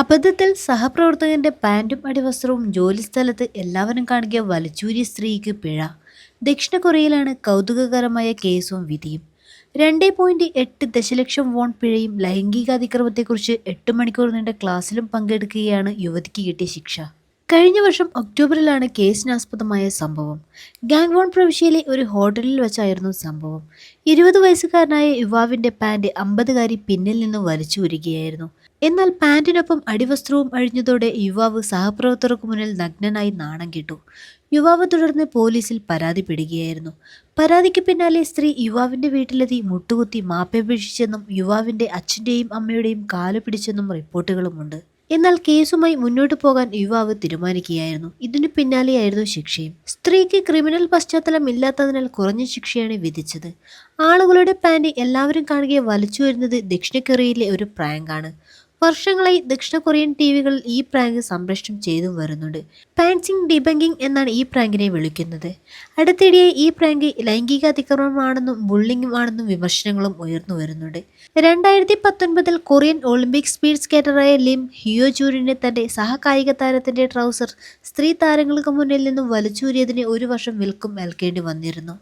അബദ്ധത്തിൽ സഹപ്രവർത്തകന്റെ പാന്റും അടിവസ്ത്രവും ജോലിസ്ഥലത്ത് എല്ലാവരും കാണുക വലിച്ചൂരിയ സ്ത്രീക്ക് പിഴ. ദക്ഷിണ കൊറിയയിലാണ് കൗതുകകരമായ കേസും വിധിയും. രണ്ടേ പോയിന്റ് എട്ട് ദശലക്ഷം വോൺ പിഴയും ലൈംഗികാതിക്രമത്തെക്കുറിച്ച് എട്ട് മണിക്കൂർ നീണ്ട ക്ലാസ്സിലും പങ്കെടുക്കുകയാണ് യുവതിക്ക് കിട്ടിയ ശിക്ഷ. കഴിഞ്ഞ വർഷം ഒക്ടോബറിലാണ് കേസിനാസ്പദമായ സംഭവം. ഗാംഗ്വോൺ പ്രവിശ്യയിലെ ഒരു ഹോട്ടലിൽ വെച്ചായിരുന്നു സംഭവം. ഇരുപത് വയസ്സുകാരനായ യുവാവിന്റെ പാന്റ് അമ്പതുകാരി പിന്നിൽ നിന്ന് വലിച്ചു വരികയായിരുന്നു എന്നാൽ പാന്റിനൊപ്പം അടിവസ്ത്രവും അഴിഞ്ഞതോടെ യുവാവ് സഹപ്രവർത്തകർക്ക് മുന്നിൽ നഗ്നനായി നാണം കിട്ടു. യുവാവ് തുടർന്ന് പോലീസിൽ പരാതിപ്പെടുകയായിരുന്നു പരാതിക്ക് പിന്നാലെ സ്ത്രീ യുവാവിന്റെ വീട്ടിലെത്തി മുട്ടുകുത്തി മാപ്പപേക്ഷിച്ചെന്നും യുവാവിന്റെ അച്ഛന്റെയും അമ്മയുടെയും കാൽ പിടിച്ചെന്നും റിപ്പോർട്ടുകളുമുണ്ട്. എന്നാൽ കേസുമായി മുന്നോട്ടു പോകാൻ യുവാവ് തീരുമാനിക്കുകയായിരുന്നു. ഇതിനു പിന്നാലെയായിരുന്നു ശിക്ഷയും. സ്ത്രീക്ക് ക്രിമിനൽ പശ്ചാത്തലം ഇല്ലാത്തതിനാൽ കുറഞ്ഞ ശിക്ഷയാണ് വിധിച്ചത്. ആളുകളുടെ പാന്റ് എല്ലാവരും കാണുകയെ വലിച്ചു വരുന്നത് ദക്ഷിണ കൊറിയയിലെ ഒരു പ്രാങ്കാണ്. വർഷങ്ങളായി ദക്ഷിണ കൊറിയൻ ടി വികളിൽ ഈ പ്രാങ്ക് സംപ്രേഷണം ചെയ്തു വരുന്നുണ്ട്. പാൻസിങ് ഡിബങ്കിങ് എന്നാണ് ഈ പ്രാങ്കിനെ വിളിക്കുന്നത്. അടുത്തിടെയായി ഈ പ്രാങ്ക് ലൈംഗിക അതിക്രമമാണെന്നും ബുള്ളിംഗ് ആണെന്നും വിമർശനങ്ങളും ഉയർന്നു വരുന്നുണ്ട്. രണ്ടായിരത്തി പത്തൊൻപതിൽ കൊറിയൻ ഒളിമ്പിക് സ്പീഡ് സ്കേറ്ററായ ലിം ഹിയോ ജൂരിനെ തന്റെ സഹകായിക താരത്തിന്റെ ട്രൗസർ സ്ത്രീ താരങ്ങൾക്ക് മുന്നിൽ നിന്നും വലിച്ചൂരിയതിന് ഒരു വർഷം വിൽക്കും ഏൽക്കേണ്ടി വന്നിരുന്നു.